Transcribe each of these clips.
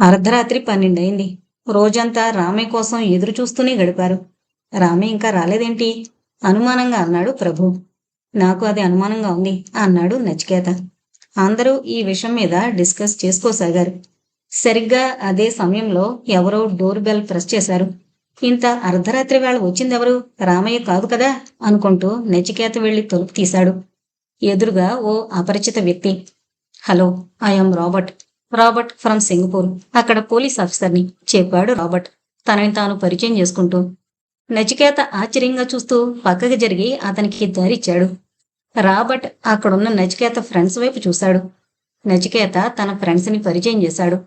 అర్ధరాత్రి పన్నెండయింది. రోజంతా రామయ్య కోసం ఎదురు చూస్తూనే గడిపారు. రామయ్య ఇంకా రాలేదేంటి? అనుమానంగా అన్నాడు ప్రభు. నాకు అది అనుమానంగా ఉంది అన్నాడు నచికేత. అందరూ ఈ విషయం మీద డిస్కస్ చేసుకోసాగారు. సరిగ్గా అదే సమయంలో ఎవరో డోర్ బెల్ ప్రెస్ చేశారు. ఇంత అర్ధరాత్రి వేళ వచ్చిందెవరు? రామయ్య కాదు కదా? అనుకుంటూ నచికేత వెళ్ళి తలుపు తీశాడు. ఎదురుగా ఓ అపరిచిత వ్యక్తి. Hello I'm Robert. Robert from Singapore. అక్కడ పోలీస్ ఆఫీసర్ని చెప్పాడు రాబర్ట్. తనని తాను పరిచయం చేసుకుంటూ నచికేత ఆశ్చర్యంగా చూస్తూ పక్కకి జరిగి అతనికి దారిచ్చాడు రాబర్ట్ అక్కడున్న నచికేత ఫ్రెండ్స్ వైపు చూశాడు. నచికేత తన ఫ్రెండ్స్ని పరిచయం చేశాడు.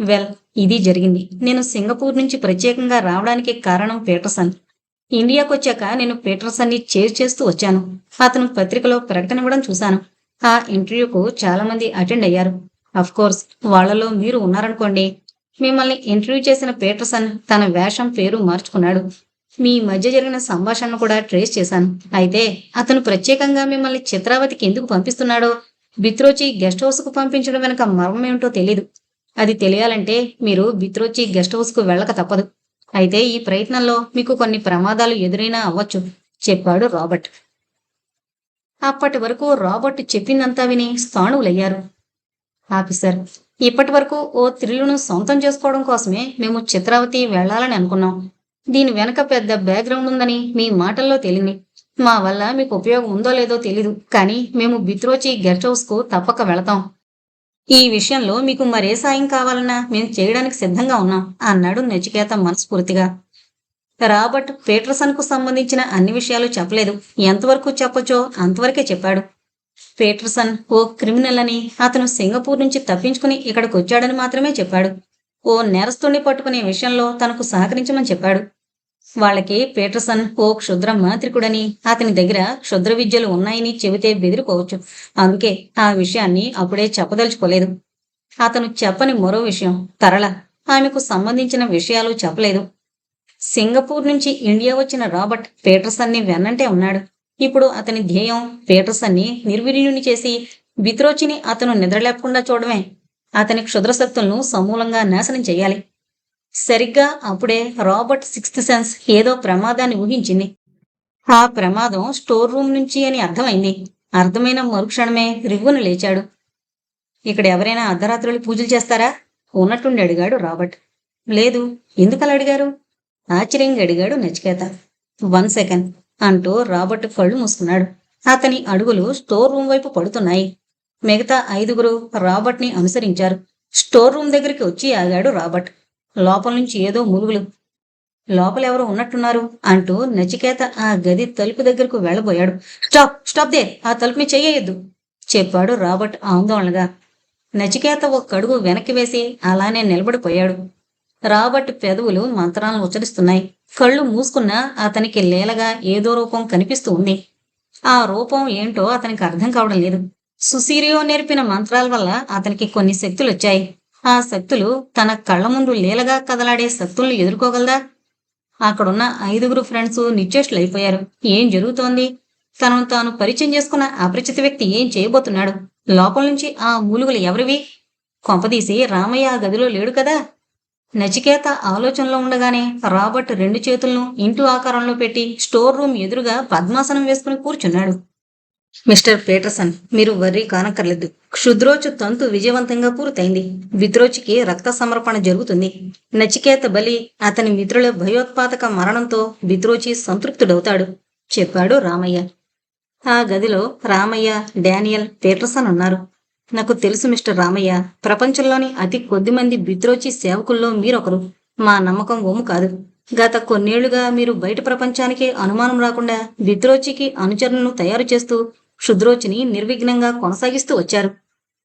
వెల్ ఇది జరిగింది. నేను సింగపూర్ నుంచి ప్రత్యేకంగా రావడానికి కారణం పీటర్సన్. ఇండియాకు వచ్చాక నేను పీటర్సన్ని చేర్ చేస్తూ వచ్చాను. అతను పత్రికలో ప్రకటన ఇవ్వడం చూశాను. ఆ ఇంటర్వ్యూకు చాలామంది అటెండ్ అయ్యారు. అఫ్ కోర్స్ వాళ్ళలో మీరు ఉన్నారనుకోండి. మిమ్మల్ని ఇంటర్వ్యూ చేసిన పీటర్సన్ తన వేషం పేరు మార్చుకున్నాడు. మీ మధ్య జరిగిన సంభాషణను కూడా ట్రేస్ చేశాను. అయితే అతను ప్రత్యేకంగా మిమ్మల్ని చిత్రావతికి ఎందుకు పంపిస్తున్నాడో బిత్రోచి గెస్ట్ హౌస్కు పంపించడం వెనక మర్మం ఏమిటో తెలీదు. అది తెలియాలంటే మీరు బిత్రోచి గెస్ట్ హౌస్కు వెళ్ళక తప్పదు. అయితే ఈ ప్రయత్నంలో మీకు కొన్ని ప్రమాదాలు ఎదురైనా అవ్వచ్చు చెప్పాడు రాబర్ట్. అప్పటి వరకు రాబర్ట్ చెప్పిందంతా విని స్థాణువులయ్యారు. ఆఫీసర్ ఇప్పటి వరకు ఓ త్రిల్లును సొంతం చేసుకోవడం కోసమే మేము చిత్రావతి వెళ్ళాలని అనుకున్నాం. దీని వెనక పెద్ద బ్యాక్గ్రౌండ్ ఉందని మీ మాటల్లో తెలియంది మా వల్ల మీకు ఉపయోగం ఉందో లేదో తెలీదు కానీ మేము బిత్రోచి గెస్ట్ హౌస్కు తప్పక వెళతాం. ఈ విషయంలో మీకు మరే సాయం కావాలన్నా మేము చేయడానికి సిద్ధంగా ఉన్నాం అన్నాడు నచికేత మనస్ఫూర్తిగా. రాబర్ట్ పీటర్సన్కు సంబంధించిన అన్ని విషయాలు చెప్పలేదు. ఎంతవరకు చెప్పొచ్చో అంతవరకే చెప్పాడు. పీటర్సన్ ఓ క్రిమినల్ అని అతను సింగపూర్ నుంచి తప్పించుకుని ఇక్కడికి వచ్చాడని మాత్రమే చెప్పాడు. ఓ నేరస్తుణ్ణి పట్టుకునే విషయంలో తనకు సహకరించమని చెప్పాడు. వాళ్ళకి పీటర్సన్ ఓ క్షుద్ర మాంత్రికుడని అతని దగ్గర క్షుద్ర విద్యలు ఉన్నాయని చెబితే బెదిరిపోవచ్చు. అందుకే ఆ విషయాన్ని అప్పుడే చెప్పదలుచుకోలేదు. అతను చెప్పని మరో విషయం తరళ. ఆమెకు సంబంధించిన విషయాలు చెప్పలేదు. సింగపూర్ నుంచి ఇండియా వచ్చిన రాబర్ట్ పీటర్సన్ని వెన్నంటే ఉన్నాడు. ఇప్పుడు అతని ధ్యేయం పీటర్సన్ని నిర్వీర్యుని చేసి విత్రోచిని అతను నిద్రలేకుండా చూడమే అతని క్షుద్రశక్తులను సమూలంగా నాశనం చేయాలి. సరిగ్గా అప్పుడే రాబర్ట్ సిక్స్త్ సెన్స్ ఏదో ప్రమాదాన్ని ఊహించింది. ఆ ప్రమాదం స్టోర్ రూమ్ నుంచి అని అర్థమైంది. అర్థమైన మరుక్షణమే రివ్వును లేచాడు. ఇక్కడ ఎవరైనా అర్ధరాత్రులు పూజలు చేస్తారా? ఉన్నట్టుండి అడిగాడు రాబర్ట్. లేదు ఎందుకలా అడిగారు? ఆశ్చర్యంగా అడిగాడు నచికేత. One second. అంటూ రాబర్ట్ కళ్ళు మూసుకున్నాడు. అతని అడుగులు స్టోర్ రూమ్ వైపు పడుతున్నాయి. మిగతా ఐదుగురు రాబర్ట్ని అనుసరించారు. స్టోర్ రూమ్ దగ్గరికి వచ్చి ఆగాడు రాబర్ట్. లోపల నుంచి ఏదో ములుగులు లోపలెవరో ఉన్నట్టున్నారు అంటూ నచికేత ఆ గది తలుపు దగ్గరకు వెళ్ళబోయాడు. స్టాప్ స్టాప్ దే ఆ తలుపుని చెయ్యొద్దు చెప్పాడు రాబర్ట్ ఆందోళనగా. నచికేత ఒక అడుగు వెనక్కి వేసి అలానే నిలబడిపోయాడు. రాబర్ట్ పెదవులు మంత్రాలను ఉచ్చరిస్తున్నాయి. కళ్ళు మూసుకున్నా అతనికి లీలగా ఏదో రూపం కనిపిస్తూ ఉంది. ఆ రూపం ఏంటో అతనికి అర్థం కావడం లేదు. సుసీరియో నేర్పిన మంత్రాల వల్ల అతనికి కొన్ని శక్తులు వచ్చాయి. ఆ శక్తులు తన కళ్ళ ముందు లీలగా కదలాడే శక్తుల్ని ఎదుర్కోగలదా? అక్కడున్న ఐదుగురు ఫ్రెండ్స్ నిశ్చేష్లైపోయారు ఏం జరుగుతోంది? తనను తాను పరిచయం చేసుకున్న అపరిచిత వ్యక్తి ఏం చేయబోతున్నాడు? లోపల నుంచి ఆ మూలుగులు ఎవరివి? కొంపదీసి రామయ్య ఆ గదిలో లేడు కదా? నచికేత ఆలోచనలో ఉండగానే రాబర్ట్ రెండు చేతులను ఇంటు ఆకారంలో పెట్టి స్టోర్ రూమ్ ఎదురుగా పద్మాసనం వేసుకుని కూర్చున్నాడు. మిస్టర్ పీటర్సన్ మీరు వర్రీ కానక్కర్లేదు. క్షుద్రోచు తంతు విజయవంతంగా పూర్తయింది. విద్రోచికి రక్త సమర్పణ జరుగుతుంది. నచికేత బలి అతని మిత్రుల భయోత్పాదక మరణంతో విద్రోచి సంతృప్తుడవుతాడు చెప్పాడు రామయ్య. ఆ గదిలో రామయ్య డానియల్ పీటర్సన్ ఉన్నారు. నాకు తెలుసు మిస్టర్ రామయ్య. ప్రపంచంలోని అతి కొద్ది మంది బిద్రోచి సేవకుల్లో మీరొకరు. మా నమ్మకం ఒమ్ము కాదు. గత కొన్నేళ్ళుగా మీరు బయట ప్రపంచానికి అనుమానం రాకుండా బిత్రోచికి అనుచరులను తయారు చేస్తూ క్షుద్రోచిని నిర్విఘ్నంగా కొనసాగిస్తూ వచ్చారు.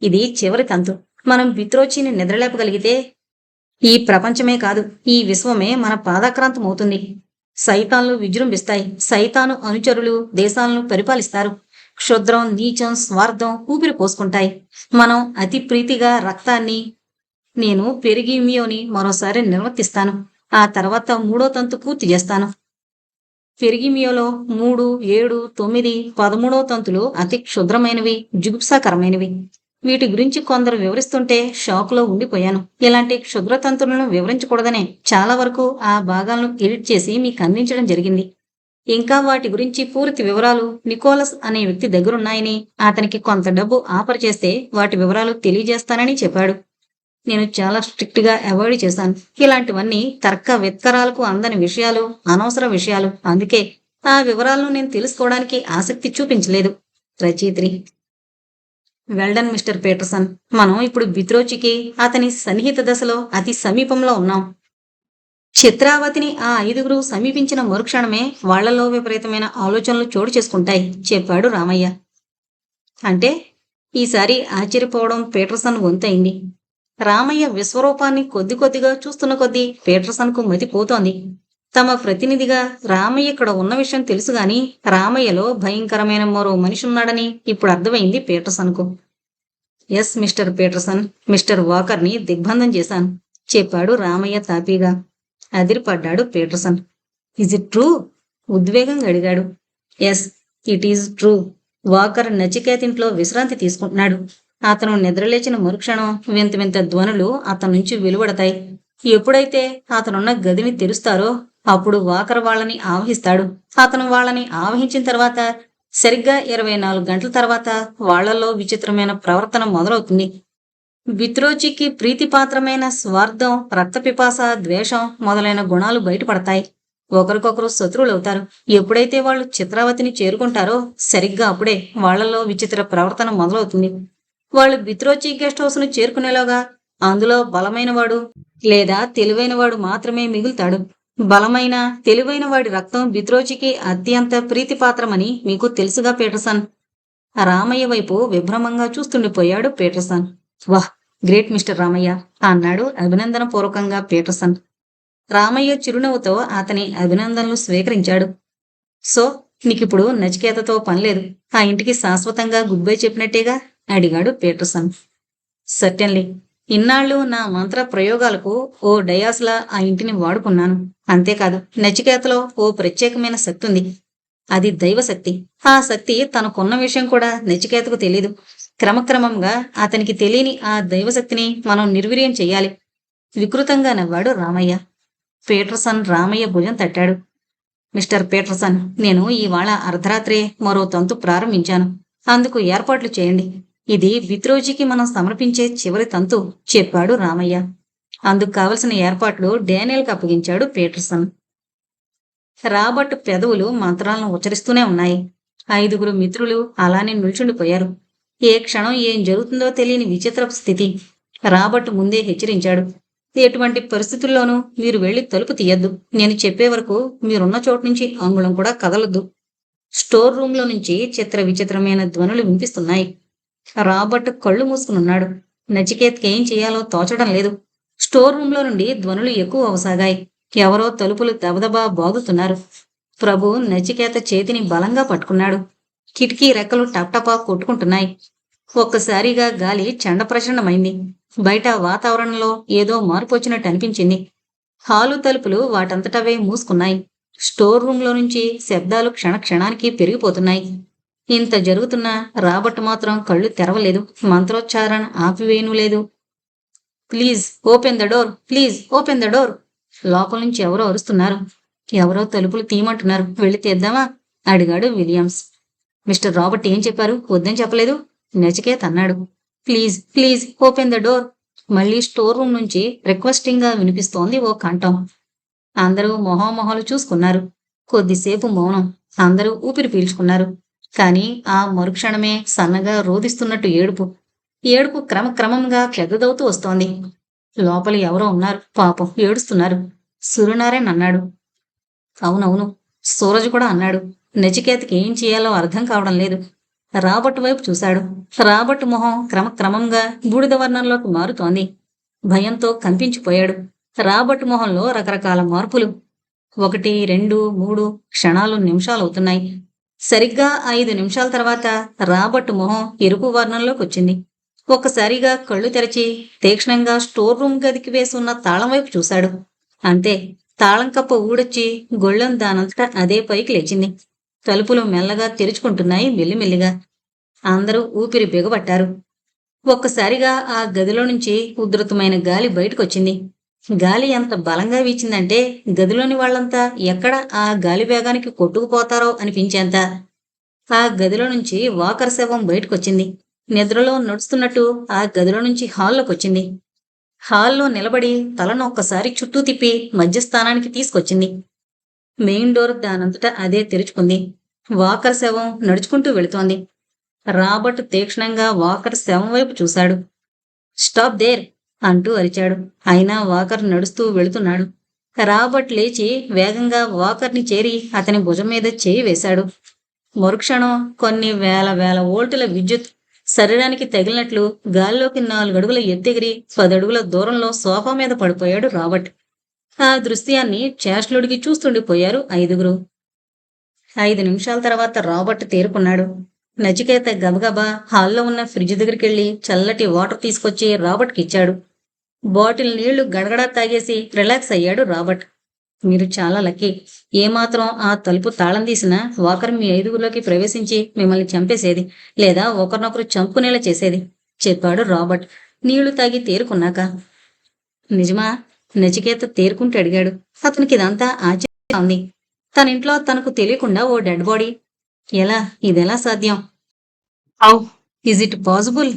ఇది చివరి తంతు. మనం విద్రోచిని నిద్రలేపగలిగితే ఈ ప్రపంచమే కాదు ఈ విశ్వమే మన పాదాక్రాంతం అవుతుంది సైతాన్లు విజృంభిస్తాయి. సైతాను అనుచరులు దేశాలను పరిపాలిస్తారు. క్షుద్రం నీచం స్వార్థం ఊపిరి పోసుకుంటాయి. మనం అతి ప్రీతిగా రక్తాన్ని నేను పెరిగి మియోని మరోసారి నిర్వర్తిస్తాను. ఆ తర్వాత మూడో తంతు పూర్తి చేస్తాను. పెరిగిమియోలో మూడు ఏడు తొమ్మిది పదమూడో తంతులు అతి క్షుద్రమైనవి జుగుప్సాకరమైనవి. వీటి గురించి కొందరు వివరిస్తుంటే షాక్లో ఉండిపోయాను. ఇలాంటి క్షుద్రతంతులను వివరించకూడదనే చాలా వరకు ఆ భాగాలను ఎడిట్ చేసి మీకు అందించడం జరిగింది. ఇంకా వాటి గురించి పూర్తి వివరాలు నికోలస్ అనే వ్యక్తి దగ్గరున్నాయని అతనికి కొంత డబ్బు ఆఫర్ చేస్తే వాటి వివరాలు తెలియజేస్తానని చెప్పాడు. నేను చాలా స్ట్రిక్ట్గా అవాయిడ్ చేశాను. ఇలాంటివన్నీ తర్క విత్కరాలకు అందని విషయాలు అనవసర విషయాలు. అందుకే ఆ వివరాలను నేను తెలుసుకోవడానికి ఆసక్తి చూపించలేదు. రచయిత్రి వెల్డన్ మిస్టర్ పీటర్సన్ మనం ఇప్పుడు బిత్రోచికి అతని సన్నిహిత దశలో అతి సమీపంలో ఉన్నాం. చిత్రావతిని ఆ ఐదుగురు సమీపించిన మరుక్షణమే వాళ్ళలో విపరీతమైన ఆలోచనలు చోటు చేసుకుంటాయి చెప్పాడు రామయ్య. అంటే ఈసారి ఆశ్చర్యపోవడం పీటర్సన్ వంతైంది రామయ్య విశ్వరూపాన్ని కొద్ది కొద్దిగా చూస్తున్న కొద్దీ పీటర్సన్కు మతిపోతోంది. తమ ప్రతినిధిగా రామయ్య ఇక్కడ ఉన్న విషయం తెలుసు గాని రామయ్యలో భయంకరమైన మరో మనిషి ఉన్నాడని ఇప్పుడు అర్థమైంది పీటర్సన్కు. ఎస్ మిస్టర్ పీటర్సన్ మిస్టర్ వాకర్ని దిగ్బంధం చేశాను చెప్పాడు రామయ్య తాపీగా. అదిరిపడ్డాడు పీటర్సన్. ఇజ్ ఇట్ ట్రూ ఉద్వేగంగా అడిగాడు. Yes it is true Walker నచికేతింట్లో విశ్రాంతి తీసుకుంటున్నాడు. అతను నిద్రలేచిన మరుక్షణం వింత వింత ధ్వనులు అతని నుంచి వెలువడతాయి. ఎప్పుడైతే అతనున్న గదిని తెరుస్తారో అప్పుడు వాకర్ వాళ్ళని ఆవహిస్తాడు. అతను వాళ్ళని ఆవహించిన తర్వాత సరిగ్గా ఇరవై నాలుగు గంటల తర్వాత వాళ్ళలో విచిత్రమైన ప్రవర్తన మొదలవుతుంది. విత్రోచికి ప్రీతిపాత్రమైన స్వార్థం రక్తపిపాస ద్వేషం మొదలైన గుణాలు బయటపడతాయి. ఒకరికొకరు శత్రువులవుతారు. ఎప్పుడైతే వాళ్ళు చిత్రావతిని చేరుకుంటారో సరిగ్గా అప్పుడే వాళ్ళలో విచిత్ర ప్రవర్తన మొదలవుతుంది. వాళ్ళు బిత్రోచి గెస్ట్ హౌస్ను చేరుకునేలోగా అందులో బలమైనవాడు లేదా తెలివైనవాడు మాత్రమే మిగులుతాడు. బలమైన తెలివైన వాడి రక్తం బిత్రోచికి అత్యంత ప్రీతిపాత్రమని మీకు తెలుసుగా పీటర్సన్. రామయ్య వైపు విభ్రమంగా చూస్తుండిపోయాడు పీటర్సన్. వాహ్ గ్రేట్ మిస్టర్ రామయ్య అన్నాడు అభినందన పూర్వకంగా పీటర్సన్. రామయ్య చిరునవ్వుతో అతని అభినందనలు స్వీకరించాడు. సో నీకిప్పుడు నచికేతతో పనిలేదు ఆ ఇంటికి శాశ్వతంగా గుడ్ బై చెప్పినట్టేగా? అడిగాడు పీటర్సన్. సర్టెన్లీ. ఇన్నాళ్ళు నా మంత్ర ప్రయోగాలకు ఓ డయాస్లా ఆ ఇంటిని వాడుకున్నాను. అంతేకాదు నచికేతలో ఓ ప్రత్యేకమైన శక్తి ఉంది అది దైవశక్తి. ఆ శక్తి తనకున్న విషయం కూడా నచికేతకు తెలీదు. క్రమక్రమంగా అతనికి తెలియని ఆ దైవశక్తిని మనం నిర్వీర్యం చెయ్యాలి వికృతంగా నవ్వాడు రామయ్య. పీటర్సన్ రామయ్య భుజం తట్టాడు. మిస్టర్ పీటర్సన్ నేను ఇవాళ అర్ధరాత్రే మరో తంతు ప్రారంభించాను. అందుకు ఏర్పాట్లు చేయండి. ఇది విత్రోజీకి మనం సమర్పించే చివరి తంతు చెప్పాడు రామయ్య. అందుకు కావలసిన ఏర్పాట్లు డేనియల్కి అప్పగించాడు పీటర్సన్. రాబర్ట్ పెదవులు మంత్రాలను ఉచ్చరిస్తూనే ఉన్నాయి. ఐదుగురు మిత్రులు అలానే నిల్చుండిపోయారు. ఏ క్షణం ఏం జరుగుతుందో తెలియని విచిత్ర స్థితి. రాబర్ట్ ముందే హెచ్చరించాడు. ఎటువంటి పరిస్థితుల్లోనూ మీరు వెళ్ళి తలుపు తీయద్దు. నేను చెప్పే వరకు మీరున్న చోటు నుంచి అంగుళం కూడా కదలద్దు. స్టోర్ రూమ్లో నుంచి చిత్ర విచిత్రమైన ధ్వనులు వినిపిస్తున్నాయి. రాబర్ట్ కళ్ళు మూసుకునున్నాడు. నచికేత్కి ఏం చేయాలో తోచడం లేదు. స్టోర్ రూమ్లో నుండి ధ్వనులు ఎక్కువ అవసాగాయి. ఎవరో తలుపులు దబదబా బాగుతున్నారు. ప్రభు నచికేత చేతిని బలంగా పట్టుకున్నాడు. కిటికీ రెక్కలు టప్టపా కొట్టుకుంటున్నాయి. ఒక్కసారిగా గాలి చండప్రచండమైంది. బయట వాతావరణంలో ఏదో మార్పు వచ్చినట్టు అనిపించింది. హాలు తలుపులు వాటంతటవే మూసుకున్నాయి. స్టోర్ రూంలో నుంచి శబ్దాలు క్షణక్షణానికి పెరిగిపోతున్నాయి. ఇంత జరుగుతున్న రాబర్ట్ మాత్రం కళ్ళు తెరవలేదు. మంత్రోచ్చారణ ఆపివేయను లేదు. Please open the door. Please open the door. లోపల నుంచి ఎవరో అరుస్తున్నారు. ఎవరో తలుపులు తీయమంటున్నారు. వెళ్ళి తీద్దామా? అడిగాడు విలియమ్స్. మిస్టర్ రాబర్ట్ ఏం చెప్పారు? వద్దని చెప్పలేదు. నచికేత్ అన్నాడు please please open the door. మళ్ళీ స్టోర్ రూమ్ నుంచి రిక్వెస్టింగ్గా వినిపిస్తోంది ఓ కంఠం. అందరూ మొహోమొహాలు చూసుకున్నారు. కొద్దిసేపు మౌనం. అందరూ ఊపిరి పీల్చుకున్నారు. కానీ ఆ మరుక్షణమే సన్నగా రోదిస్తున్నట్టు ఏడుపు. ఏడుపు క్రమక్రమంగా పెద్దదవుతూ వస్తోంది. లోపల ఎవరో ఉన్నారు. పాపం ఏడుస్తున్నారు. సూర్యనారాయణ అన్నాడు. అవునవును. సూరజ్ కూడా అన్నాడు. నచికేతకి ఏం చేయాలో అర్థం కావడం లేదు. రాబర్ట్ వైపు చూశాడు. రాబర్ట్ మొహం క్రమక్రమంగా బూడిద వర్ణంలోకి మారుతోంది. భయంతో కంపించిపోయాడు. రాబర్ట్ మొహంలో రకరకాల మార్పులు. ఒకటి రెండు మూడు క్షణాలు నిమిషాలు అవుతున్నాయి. సరిగ్గా ఐదు నిమిషాల తర్వాత రాబర్ట్ మొహం ఎరుపు వర్ణంలోకి వచ్చింది. ఒక్కసారిగా కళ్ళు తెరచి తీక్షణంగా స్టోర్ రూమ్ గదికి వేసి ఉన్న తాళం వైపు చూశాడు. అంతే తాళం కప్ప ఊడొచ్చి గొళ్ళెం దానంతటా అదే పైకి లేచింది. తలుపులు మెల్లగా తెరుచుకుంటున్నాయి మెల్లిమెల్లిగా. అందరూ ఊపిరి బిగబట్టారు. ఒక్కసారిగా ఆ గదిలో నుంచి ఉధృతమైన గాలి బయటకొచ్చింది. గాలి ఎంత బలంగా వీచిందంటే గదిలోని వాళ్ళంతా ఎక్కడ ఆ గాలి వేగానికి కొట్టుకుపోతారో అనిపించేంత. ఆ గదిలో నుంచి వాకర్ శవం బయటకొచ్చింది. నిద్రలో నడుస్తున్నట్టు ఆ గదిలో నుంచి హాల్లోకి వచ్చింది హాల్లో నిలబడి తలను ఒక్కసారి చుట్టూ తిప్పి మధ్యస్థానానికి తీసుకొచ్చింది. మెయిన్ డోర్ దానంతటా అదే తెరుచుకుంది. వాకర్ శవం నడుచుకుంటూ వెళుతోంది. రాబర్ట్ తీక్షణంగా వాకర్ శవం వైపు చూశాడు. స్టాప్ దేర్ అంటూ అరిచాడు. అయినా వాకర్ నడుస్తూ వెళుతున్నాడు. రాబర్ట్ లేచి వేగంగా వాకర్ని చేరి అతని భుజం మీద చేయి వేశాడు. మరుక్షణం కొన్ని వేల వేల వోల్టుల విద్యుత్ శరీరానికి తగిలినట్లు గాల్లోకి నాలుగడుగుల ఎత్తెగిరి పదడుగుల దూరంలో సోఫా మీద పడిపోయాడు రాబర్ట్. ఆ దృశ్యాన్ని చేష్టలుడికి చూస్తుండిపోయారు ఐదుగురు. ఐదు నిమిషాల తర్వాత రాబర్ట్ తేరుకున్నాడు. నచికేత గబగబా హాల్లో ఉన్న ఫ్రిడ్జ్ దగ్గరికి వెళ్ళి చల్లటి వాటర్ తీసుకొచ్చి రాబర్ట్కి ఇచ్చాడు. బాటిల్ నీళ్ళు గడగడా తాగేసి రిలాక్స్ అయ్యాడు రాబర్ట్. మీరు చాలా లక్కీ. ఏమాత్రం ఆ తలుపు తాళం తీసినా ఒకరు మీ ఐదుగురిలోకి ప్రవేశించి మిమ్మల్ని చంపేసేది లేదా ఒకరినొకరు చంపుకునేలా చేసేది చెప్పాడు రాబర్ట్. నీళ్ళు తాగి తేరుకున్నాక. నిజమా? నచికేత తేరుకుంటూ అడిగాడు. అతనికి ఇదంతా ఆశ్చర్యంగా ఉంది. తన ఇంట్లో తనకు తెలియకుండా ఓ డెడ్ బాడీ. ఎలా? ఇదెలా సాధ్యం? ఔ ఇజ్ ఇట్ పాసిబుల్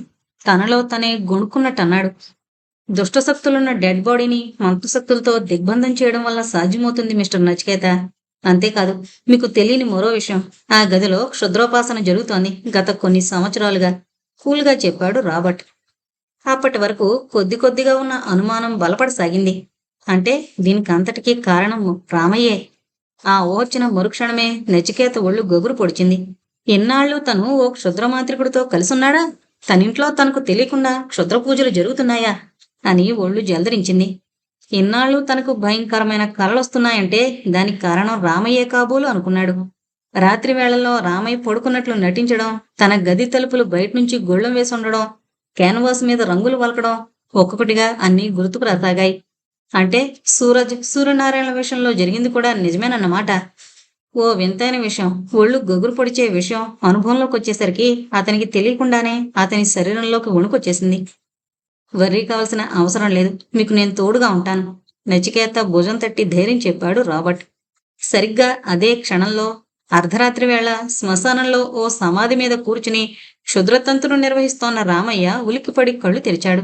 తనలో తనే గొణుక్కున్నట్టు అన్నాడు దుష్టశక్తులున్న డెడ్ బాడీని మంత్రశక్తులతో దిగ్బంధం చేయడం వల్ల సాధ్యమవుతుంది మిస్టర్ నచికేత. అంతేకాదు మీకు తెలియని మరో విషయం. ఆ గదిలో క్షుద్రోపాసన జరుగుతోంది గత కొన్ని సంవత్సరాలుగా. కూల్గా చెప్పాడు రాబర్ట్. అప్పటి వరకు కొద్ది కొద్దిగా ఉన్న అనుమానం బలపడసాగింది. అంటే దీనికంతటికీ కారణం రామయ్యే. ఆ ఓర్చిన మరుక్షణమే నచికేత ఒళ్ళు గొగురు పొడిచింది. ఎన్నాళ్ళు తను ఓ క్షుద్రమాంత్రికుడితో కలిసున్నాడా? తనింట్లో తనకు తెలియకుండా క్షుద్ర పూజలు జరుగుతున్నాయా? అని ఒళ్ళు జలదరించింది. ఇన్నాళ్ళు తనకు భయంకరమైన కలలొస్తున్నాయంటే దానికి కారణం రామయ్యే కాబోలు అనుకున్నాడు. రాత్రి వేళల్లో రామయ్య పడుకున్నట్లు నటించడం తన గది తలుపులు బయట నుంచి గొళ్ళం వేసి ఉండడం క్యాన్వాస్ మీద రంగులు వలకడం ఒక్కొక్కటిగా అన్నీ గుర్తుకు రాసాగాయి. అంటే సూరజ్ సూర్యనారాయణ విషయంలో జరిగింది కూడా నిజమేనన్నమాట. ఓ వింతైన విషయం. ఒళ్ళు గొగురు పొడిచే విషయం అనుభవంలోకి వచ్చేసరికి అతనికి తెలియకుండానే అతని శరీరంలోకి వణుకొచ్చేసింది. వర్రీ కావాల్సిన అవసరం లేదు. మీకు నేను తోడుగా ఉంటాను. నచికేత భుజం తట్టి ధైర్యం చెప్పాడు రాబర్ట్. సరిగ్గా అదే క్షణంలో అర్ధరాత్రి వేళ శ్మశానంలో ఓ సమాధి మీద కూర్చుని క్షుద్రతంతును నిర్వహిస్తోన్న రామయ్య ఉలిక్కిపడి కళ్ళు తెరిచాడు.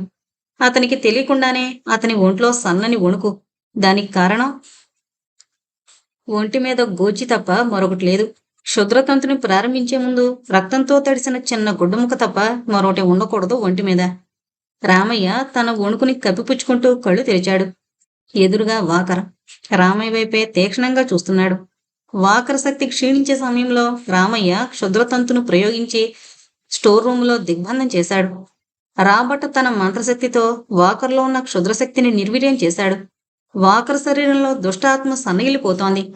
అతనికి తెలియకుండానే అతని ఒంట్లో సన్నని వణుకు. దానికి కారణం? ఒంటి మీద గోచి తప్ప మరొకటి లేదు. క్షుద్రతంతుని ప్రారంభించే ముందు రక్తంతో తడిసిన చిన్న గుడ్డముక తప్ప మరొకటి ఉండకూడదు ఒంటి మీద. రామయ్య తన వణుకుని కప్పిపుచ్చుకుంటూ కళ్ళు తెరిచాడు. ఎదురుగా వాకర. రామయ్య వైపే తీక్షణంగా చూస్తున్నాడు. వాకరశక్తి క్షీణించే సమయంలో రామయ్య క్షుద్రతంతును ప్రయోగించి స్టోర్ రూములో దిగ్బంధం చేశాడు. రాబర్ట్ తన మంత్రశక్తితో వాకర్లో ఉన్న క్షుద్రశక్తిని నిర్వీర్యం చేశాడు. వాకర్ శరీరంలో దుష్టాత్మ సన్నగిలిపోతోంది.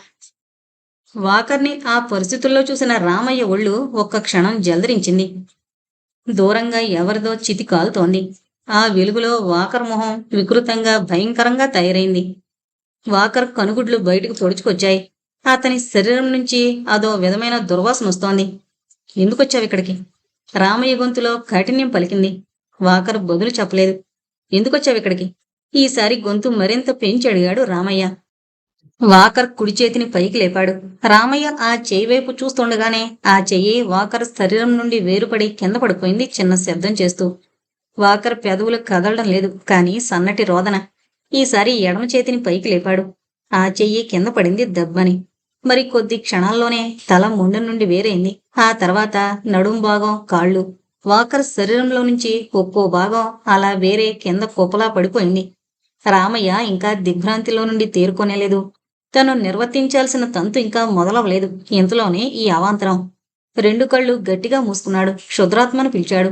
వాకర్ని ఆ పరిస్థితుల్లో చూసిన రామయ్య ఒళ్ళు ఒక్క క్షణం జలదరించింది. దూరంగా ఎవరిదో చితి కాలుతోంది. ఆ వెలుగులో వాకర్ మొహం వికృతంగా భయంకరంగా తయారైంది. వాకర్ కనుగుడ్లు బయటకు తొడుచుకొచ్చాయి. అతని శరీరం నుంచి అదో విధమైన దుర్వాసన వస్తోంది. ఎందుకొచ్చావు ఇక్కడికి? రామయ్య గొంతులో కాఠిన్యం పలికింది. వాకర్ బదులు చెప్పలేదు. ఎందుకొచ్చావు ఇక్కడికి? ఈసారి గొంతు మరింత పెంచి అడిగాడు రామయ్య. వాకర్ కుడి చేతిని పైకి లేపాడు. రామయ్య ఆ చెయ్యి వైపు చూస్తుండగానే ఆ చెయ్యి వాకర్ శరీరం నుండి వేరుపడి కింద పడిపోయింది చిన్న శబ్దం చేస్తూ. వాకర్ పెదవులు కదలడం లేదు కానీ సన్నటి రోదన. ఈసారి ఎడమ చేతిని పైకి లేపాడు. ఆ చెయ్యి కింద పడింది దెబ్బని. మరి కొద్ది క్షణాల్లోనే తల ముండ నుండి వేరైంది. ఆ తర్వాత నడుం భాగం కాళ్ళు వాకర్ శరీరంలో నుంచి ఒక్కో భాగం అలా వేరే కింద కుప్పలా పడిపోయింది. రామయ్య ఇంకా దిగ్భ్రాంతిలో నుండి తేరుకోనేలేదు. తను నిర్వర్తించాల్సిన తంతు ఇంకా మొదలవలేదు. ఇంతలోనే ఈ అవాంతరం. రెండు కళ్ళు గట్టిగా మూసుకున్నాడు. క్షుద్రాత్మను పిలిచాడు.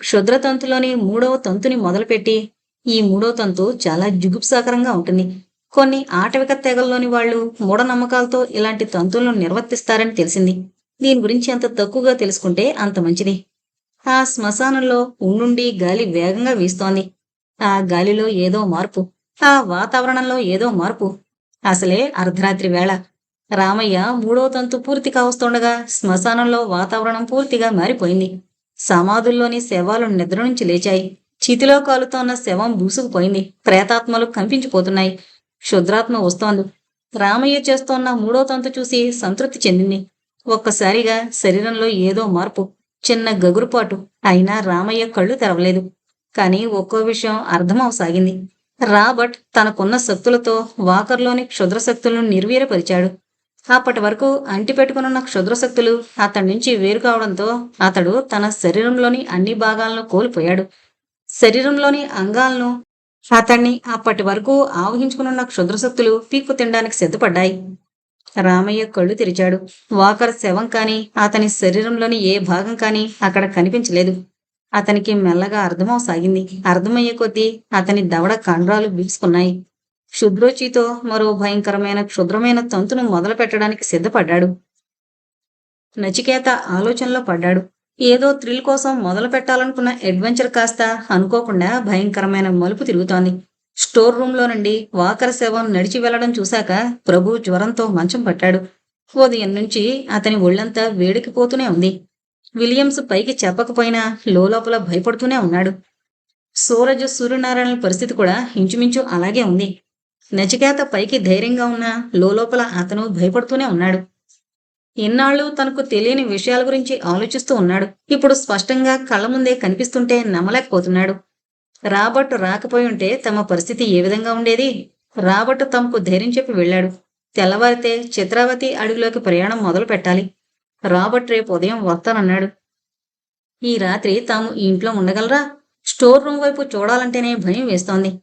క్షుద్రతంతులోని మూడవ తంతుని మొదలుపెట్టి ఈ మూడో తంతు చాలా జుగుప్సాకరంగా ఉంటుంది. కొన్ని ఆటవిక తెగల్లోని వాళ్ళు మూఢనమ్మకాలతో ఇలాంటి తంతులను నిర్వర్తిస్తారని తెలిసింది. దీని గురించి అంత తక్కువగా తెలుసుకుంటే అంత మంచిది. ఆ శ్మశానంలో ఉండుండి గాలి వేగంగా వీస్తోంది. ఆ గాలిలో ఏదో మార్పు. ఆ వాతావరణంలో ఏదో మార్పు. అసలే అర్ధరాత్రి వేళ. రామయ్య మూడో తంతు పూర్తి కావస్తుండగా శ్మశానంలో వాతావరణం పూర్తిగా మారిపోయింది. సమాధుల్లోని శవాలు నిద్ర నుంచి లేచాయి. చితిలో కాలుతోన్న శవం బూసుకుపోయింది. ప్రేతాత్మలు కంపించిపోతున్నాయి. క్షుద్రాత్మ వస్తోంది. రామయ్య చేస్తోన్న మూడో తంతు చూసి సంతృప్తి చెందింది. ఒక్కసారిగా శరీరంలో ఏదో మార్పు చిన్న గగురుపాటు. అయినా రామయ్య కళ్ళు తెరవలేదు. కానీ ఒక్కో విషయం అర్థమవసాగింది. రాబర్ట్ తనకున్న శక్తులతో వాకర్లోని క్షుద్ర శక్తులను నిర్వీర్యపరిచాడు. అప్పటి వరకు అంటిపెట్టుకున్న క్షుద్ర శక్తులు అతడి నుంచి వేరు కావడంతో అతడు తన శరీరంలోని అన్ని భాగాలను కోల్పోయాడు. శరీరంలోని అంగాలను అతన్ని అప్పటి వరకు ఆవహించుకునున్న క్షుద్రశక్తులు పీక్కు తినడానికి సిద్ధపడ్డాయి. రామయ్య కళ్ళు తెరిచాడు. వాకర్ శవం కానీ అతని శరీరంలోని ఏ భాగం కానీ అక్కడ కనిపించలేదు. అతనికి మెల్లగా అర్థమవసాగింది. అర్థమయ్యే కొద్దీ అతని దవడ కండరాలు బిగుసుకున్నాయి క్షుద్రోచితో మరో భయంకరమైన క్షుద్రమైన తంతును మొదలు పెట్టడానికి సిద్ధపడ్డాడు. నచికేత ఆలోచనలో పడ్డాడు. ఏదో థ్రిల్ కోసం మొదలు పెట్టాలనుకున్న అడ్వెంచర్ కాస్త అనుకోకుండా భయంకరమైన మలుపు తిరుగుతోంది. స్టోర్ రూమ్లో నుండి వాకర శవం నడిచి వెళ్ళడం చూశాక ప్రభు జ్వరంతో మంచం పట్టాడు. ఉదయం నుంచి అతని ఒళ్ళంతా వేడికిపోతూనే ఉంది. విలియమ్స్ పైకి చెప్పకపోయినా లోపల భయపడుతూనే ఉన్నాడు. సూరజ్ సూర్యనారాయణ పరిస్థితి కూడా ఇంచుమించు అలాగే ఉంది. నచికేత పైకి ధైర్యంగా ఉన్న లోపల అతను భయపడుతూనే ఉన్నాడు. ఇన్నాళ్ళు తనకు తెలియని విషయాల గురించి ఆలోచిస్తూ ఉన్నాడు. ఇప్పుడు స్పష్టంగా కళ్ళ ముందే కనిపిస్తుంటే నమ్మలేకపోతున్నాడు. రాబర్ట్ రాకపోయి ఉంటే తమ పరిస్థితి ఏ విధంగా ఉండేది? రాబర్ట్ తమకు ధైర్యం చెప్పి వెళ్ళాడు. తెల్లవారితే చిత్రావతి అడుగులోకి ప్రయాణం మొదలు పెట్టాలి. రాబర్ట్ రేపు ఉదయం వస్తానన్నాడు. ఈ రాత్రి తాము ఈ ఇంట్లో ఉండగలరా? స్టోర్ రూమ్ వైపు చూడాలంటేనే భయం వేస్తోంది.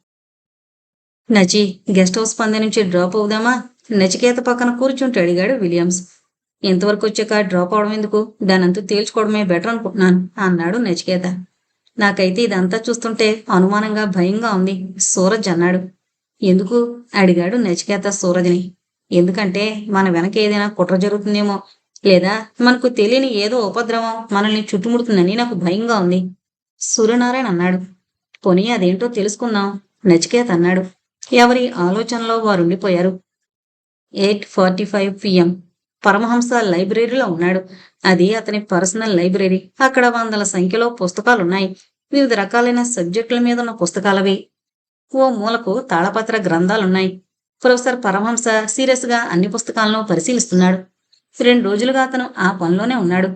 నచి గెస్ట్ హౌస్ పంది నుంచి డ్రాప్ అవుదామా? నచికేత పక్కన కూర్చుంటూ అడిగాడు విలియమ్స్. ఇంతవరకు వచ్చాక డ్రాప్ అవడం ఎందుకు? దానంతా తేల్చుకోవడమే బెటర్ అనుకుంటున్నాను అన్నాడు నచికేత. నాకైతే ఇదంతా చూస్తుంటే అనుమానంగా భయంగా ఉంది సూరజ్ అన్నాడు. ఎందుకు? అడిగాడు నచికేత సూరజ్ని. ఎందుకంటే మన వెనక ఏదైనా కుట్ర జరుగుతుందేమో లేదా మనకు తెలియని ఏదో ఉపద్రవం మనల్ని చుట్టుముడుతుందని నాకు భయంగా ఉంది సూర్యనారాయణ అన్నాడు. పోనీ అదేంటో తెలుసుకుందాం నచికేత అన్నాడు. ఎవరి ఆలోచనలో వారుండిపోయారు? Eight forty five PM Paramahansa లైబ్రరీలో ఉన్నాడు. అది అతని పర్సనల్ లైబ్రరీ. అక్కడ వందల సంఖ్యలో పుస్తకాలున్నాయి. వివిధ రకాలైన సబ్జెక్టుల మీద ఉన్న పుస్తకాలవి. ఓ మూలకు తాళపత్ర గ్రంథాలున్నాయి. ప్రొఫెసర్ పరమహంస సీరియస్గా అన్ని పుస్తకాలను పరిశీలిస్తున్నాడు. రెండు రోజులుగా అతను ఆ పనిలోనే ఉన్నాడు.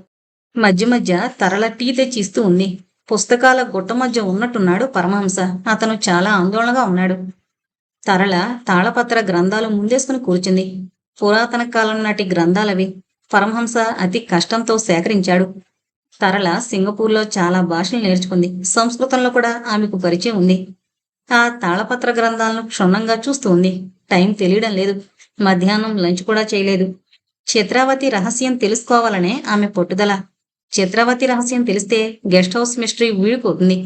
మధ్య మధ్య తరల టీ తెచ్చిస్తూ ఉంది. పుస్తకాల గుట్ట మధ్య ఉన్నట్టున్నాడు పరమహంస. అతను చాలా ఆందోళనగా ఉన్నాడు. తరల తాళపత్ర గ్రంథాలు ముందేసుకుని కూర్చుంది. పురాతన కాలం నాటి గ్రంథాలవి పరమహంస అతి కష్టంతో సేకరించాడు. తరల సింగపూర్లో చాలా భాషలు నేర్చుకుంది. సంస్కృతంలో కూడా ఆమెకు పరిచయం ఉంది. ఆ తాళపత్ర గ్రంథాలను క్షుణ్ణంగా చూస్తూ ఉంది. టైం తెలియడం లేదు. మధ్యాహ్నం లంచ్ కూడా చేయలేదు. చిత్రావతి రహస్యం తెలుసుకోవాలనే ఆమె పట్టుదల. చిత్రావతి రహస్యం తెలిస్తే గెస్ట్ హౌస్ మిస్టరీ వీడిపోతుంది.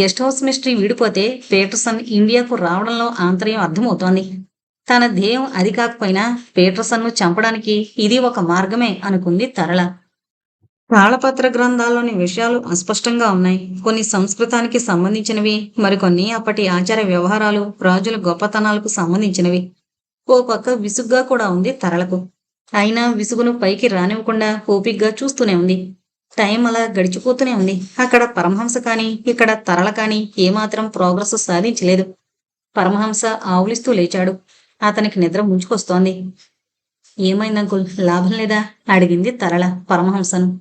గెస్ట్ హౌస్ మిస్టరీ వీడిపోతే పీటర్సన్ ఇండియాకు రావడంలో ఆంతర్యం అర్థమవుతోంది. తన ధ్యేయం అది కాకపోయినా పీటర్సన్ను చంపడానికి ఇది ఒక మార్గమే అనుకుంది తరళ. తాళపత్ర గ్రంథాల్లోని విషయాలు అస్పష్టంగా ఉన్నాయి. కొన్ని సంస్కృతానికి సంబంధించినవి మరికొన్ని అప్పటి ఆచార వ్యవహారాలు రాజుల గొప్పతనాలకు సంబంధించినవి. ఓ పక్క విసుగ్గా కూడా ఉంది తరలకు అయినా విసుగును పైకి రానివ్వకుండా ఓపిగ్గా చూస్తూనే ఉంది. టైం అలా గడిచిపోతూనే ఉంది. అక్కడ పరమహంస కానీ ఇక్కడ తరల కానీ ఏమాత్రం ప్రోగ్రెస్ సాధించలేదు. పరమహంస ఆవులిస్తూ లేచాడు. అతనికి నిద్ర ముంచుకొస్తోంది. ఏమైంది అంకుల్ లాభం లేదా? అడిగింది తరళ పరమహంసను.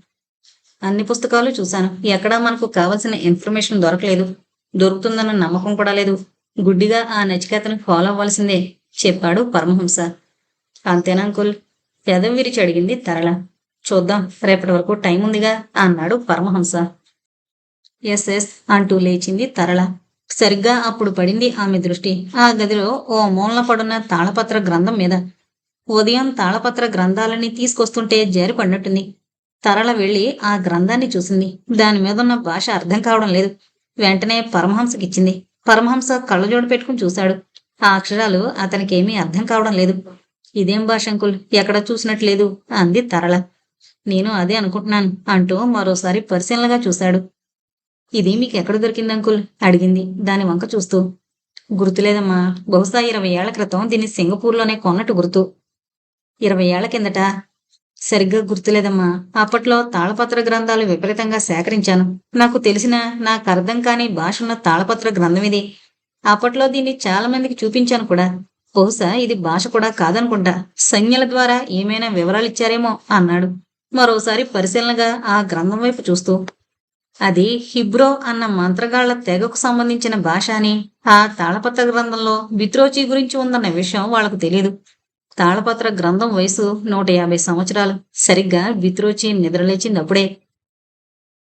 అన్ని పుస్తకాలు చూశాను. ఎక్కడా మనకు కావలసిన ఇన్ఫర్మేషన్ దొరకలేదు. దొరుకుతుందన్న నమ్మకం కూడా లేదు. గుడ్డిగా ఆ నచికేతను ఫాలో అవ్వాల్సిందే చెప్పాడు పరమహంస. అంతేనా అంకుల్? పెదవి విరిచి అడిగింది తరళ. చూద్దాం రేపటి వరకు టైం ఉందిగా అన్నాడు పరమహంస. ఎస్ ఎస్ అంటూ లేచింది తరళ. సరిగ్గా అప్పుడు పడింది ఆమె దృష్టి. ఆ గదిలో ఓ మూలన పడున్న తాళపత్ర గ్రంథం మీద. ఉదయం తాళపత్ర గ్రంథాలన్నీ తీసుకొస్తుంటే జారి పడినట్టుంది తరల వెళ్ళి ఆ గ్రంథాన్ని చూసింది. దాని మీద ఉన్న భాష అర్థం కావడం లేదు. వెంటనే పరమహంసకిచ్చింది. పరమహంస కళ్ళజోడు పెట్టుకుని చూశాడు. ఆ అక్షరాలు అతనికేమీ అర్థం కావడం లేదు. ఇదేం భాష అంకుల్? ఎక్కడ చూసినట్లేదు అంది తరళ. నేను అదే అనుకుంటున్నాను అంటూ మరోసారి పరిశీలనగా చూశాడు. ఇది మీకు ఎక్కడ దొరికింది అంకుల్? అడిగింది. దాని వంక చూస్తూ. గుర్తులేదమ్మా. బహుశా ఇరవై ఏళ్ళ క్రితం దీన్ని సింగపూర్లోనే కొన్నట్టు గుర్తు. ఇరవై ఏళ్ళ కిందట. సరిగ్గా గుర్తులేదమ్మా. అప్పట్లో తాళపత్ర గ్రంథాలు విపరీతంగా సేకరించాను. నాకు తెలిసిన నాకు అర్థం కాని భాష ఉన్న తాళపత్ర గ్రంథం ఇది. అప్పట్లో దీన్ని చాలా మందికి చూపించాను కూడా. బహుశా ఇది భాష కూడా కాదనుకుంటా. సంజ్ఞల ద్వారా ఏమైనా వివరాలు ఇచ్చారేమో అన్నాడు. మరోసారి పరిశీలనగా ఆ గ్రంథం వైపు చూస్తూ. అది హిబ్రో అన్న మంత్రగాళ్ళ తెగకు సంబంధించిన భాష అని ఆ తాళపత్ర గ్రంథంలో బిత్రోచి గురించి ఉందన్న విషయం వాళ్ళకు తెలియదు తాళపత్ర గ్రంథం వయసు నూట యాభై సంవత్సరాలు. సరిగ్గా బిత్రోచి నిద్రలేచినప్పుడే